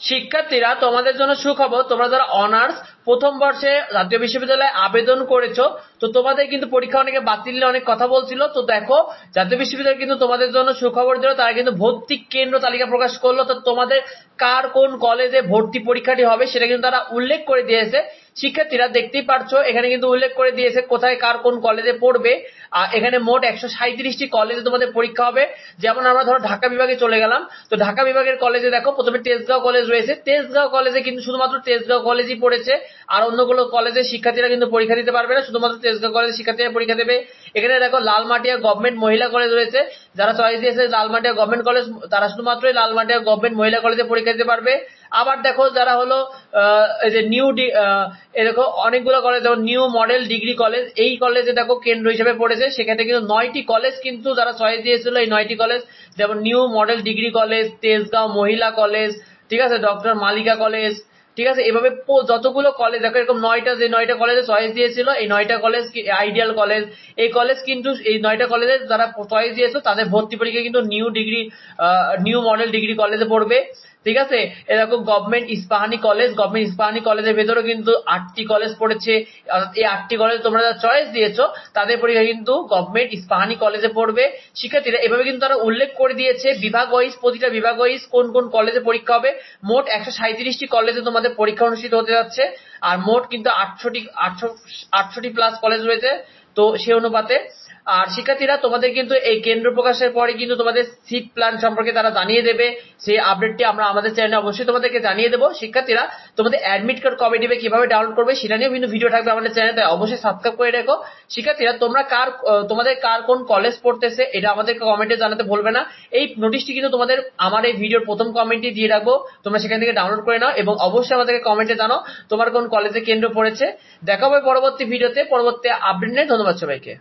শিক্ষার্থীরা, তোমাদের জন্য সুখবর, তোমরা যারা অনার্স প্রথম বর্ষে জাতীয় বিশ্ববিদ্যালয়ে আবেদন করেছ, তো তোমাদের কিন্তু পরীক্ষা অনেকে বাতিল নিয়ে অনেক কথা বলছিল। তো দেখো, জাতীয় বিশ্ববিদ্যালয় কিন্তু তোমাদের জন্য সুখবর দিল, তারা কিন্তু ভর্তি কেন্দ্র তালিকা প্রকাশ করল। তো তোমাদের কার কোন কলেজে ভর্তি পরীক্ষাটি হবে, সেটা কিন্তু তারা উল্লেখ করে দিয়েছে। শিক্ষার্থীরা দেখতেই পারছ, এখানে কিন্তু উল্লেখ করে দিয়েছে কোথায় কার কোন কলেজে পড়বে। এখানে মোট একশো সাঁত্রিশটি কলেজে তোমাদের পরীক্ষা হবে। যেমন আমরা ধরো ঢাকা বিভাগে চলে গেলাম, তো ঢাকা বিভাগের কলেজে দেখো, প্রথমে তেজগাঁও কলেজ রয়েছে। তেজগাঁও কলেজে কিন্তু শুধুমাত্র তেজগাঁও কলেজই পড়েছে, আর অন্যগুলো কলেজে শিক্ষার্থীরা কিন্তু পরীক্ষা দিতে পারবে না। শুধুমাত্র তেজগাঁও কলেজে শিক্ষার্থীরা পরীক্ষা দেবে। এখানে দেখো লালমাটিয়া গভর্নমেন্ট মহিলা কলেজ রয়েছে। যারা চয়েস দিয়েছে লালমাটিয়া গভর্নমেন্ট কলেজ তারা শুধুমাত্র লালমাটিয়া গভর্নমেন্ট মহিলা কলেজে পরীক্ষা দিতে পারবে। আবার দেখো যারা হলো এই যে নিউ এরকম অনেকগুলো কলেজ যেমন নিউ মডেল ডিগ্রি কলেজ এই কলেজে দেখো কেন্দ্র হিসেবে পড়েছে। সেখানে কিন্তু নয়টি কলেজ কিন্তু যারা চয়েস দিয়েছিল এই নয়টি কলেজ যেমন new model degree college Tejgaon মহিলা কলেজ ঠিক আছে ডক্টর মালিকা কলেজ ঠিক আছে, এভাবে যতগুলো কলেজ দেখো এরকম নয়টা, যে নয়টা কলেজে চয়েস দিয়েছিল, এই নয়টা কলেজ আইডিয়াল কলেজ এই কলেজ কিন্তু, এই নয়টা কলেজে যারা চয়েস দিয়েছে তাদের ভর্তি পরীক্ষা কিন্তু new degree new model degree কলেজে পড়বে। ঠিক আছে? এরকম government Ispahani college government Ispahani কলেজের ভেতরেও কিন্তু আটটি কলেজ পড়েছে। এই আটটি কলেজ তোমরা যারা চয়েস দিয়েছ, তাদের পরীক্ষা কিন্তু গভর্নমেন্ট ইস্পাহানি কলেজে পড়বে। শিক্ষার্থীরা এভাবে কিন্তু তারা উল্লেখ করে দিয়েছে, বিভাগ ওয়াইজ প্রতিটা বিভাগ ওয়াইজ কোন কোন কলেজে পরীক্ষা হবে। মোট একশো সাঁত্রিশটি কলেজে তোমাদের পরীক্ষা অনুষ্ঠিত হতে যাচ্ছে। আর মোট কিন্তু আটশোটি আটশো আটশোটি প্লাস কলেজ রয়েছে। তো সে অনুপাতে আর শিক্ষার্থীরা তোমাদের কিন্তু এই কেন্দ্র প্রকাশের পরে কিন্তু তোমাদের সিট প্ল্যান সম্পর্কে তারা জানিয়ে দেবে। সেই আপডেটটি আমরা আমাদের চ্যানেলে অবশ্যই তোমাদেরকে জানিয়ে দেবো। শিক্ষার্থীরা তোমাদের অ্যাডমিট কার্ড কবে দিবে কীভাবে ডাউনলোড করবে সেটা নিয়েও কিন্তু ভিডিও থাকবে আমাদের চ্যানেলে তাই অবশ্যই সাবস্ক্রাইব করে রেখো। শিক্ষার্থীরা, তোমরা কার তোমাদের কার কোন কলেজ পড়তেছে এটা আমাদেরকে কমেন্টে জানাতে ভুলবে না। এই নোটিশটি কিন্তু তোমাদের আমার এই ভিডিওর প্রথম কমেন্টই দিয়ে রাখব। তোমরা সেখান থেকে ডাউনলোড করে নাও এবং অবশ্যই আমাদেরকে কমেন্টে জানাও তোমার কোন কলেজে কেন্দ্র পড়েছে। দেখা হবে পরবর্তী ভিডিওতে পরবর্তী আপডেট নিয়ে ধন্যবাদ সবাইকে।